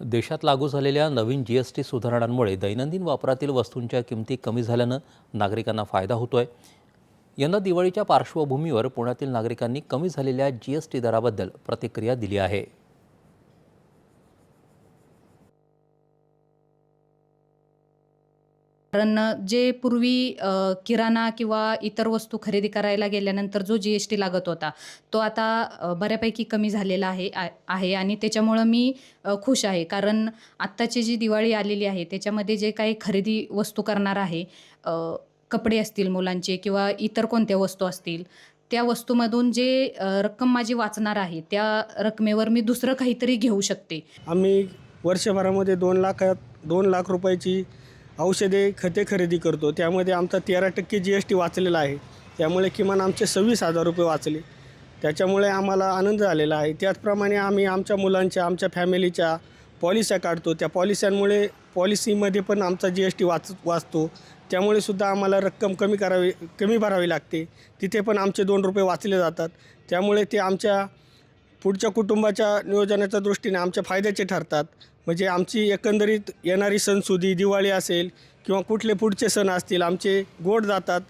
देशात लागू झालेल्या नवीन जी एस टी सुधारणांमुळे दैनंदिन वापरातील वस्तूंच्या किमती कमी झाल्यानं नागरिकांना फायदा होतोय. यंदा दिवाळीच्या पार्श्वभूमीवर पुण्यातील नागरिकांनी कमी झालेल्या जी एस टी दराबद्दल प्रतिक्रिया दिली आहे. कारण जे पूर्वी किराणा किंवा इतर वस्तू खरेदी करायला गेल्यानंतर जो जी एस टी लागत होता तो आता बऱ्यापैकी कमी झालेला आहे आ- आहे आणि त्याच्यामुळं मी खुश आहे. कारण आत्ताची जी दिवाळी आलेली आहे त्याच्यामध्ये जे काही खरेदी वस्तू करणार आहे कपडे असतील मुलांचे किंवा इतर कोणत्या वस्तू असतील त्या वस्तूमधून जे रक्कम माझी वाचणार आहे त्या रकमेवर मी दुसरं काहीतरी घेऊ शकते. आम्ही वर्षभरामध्ये दोन लाखात दोन लाख रुपयाची औषधे खते खरेदी करतो. त्यामध्ये आमचा तेरा टक्के जी एस टी वाचलेला आहे. त्यामुळे किमान आमचे सव्वीस हजार रुपये वाचले. त्याच्यामुळे आम्हाला आनंद झालेला आहे. त्याचप्रमाणे आम्ही आमच्या मुलांच्या आमच्या फॅमिलीच्या पॉलिस्या काढतो. त्या पॉलिस्यांमुळे पॉलिसीमध्ये पण आमचा जी एस टी वाच वाचतो. त्यामुळे सुद्धा आम्हाला रक्कम कमी करावी कमी भरावी लागते. तिथे पण आमचे दोन रुपये वाचले जातात. त्यामुळे ते आमच्या पुढच्या कुटुंबाच्या नियोजनाच्या दृष्टीने आमच्या फायद्याचे ठरतात. म्हणजे आमची एकंदरीत येणारी सणसुदी दिवाळी असेल किंवा कुठले पुढचे सण असतील आमचे गोड जातात.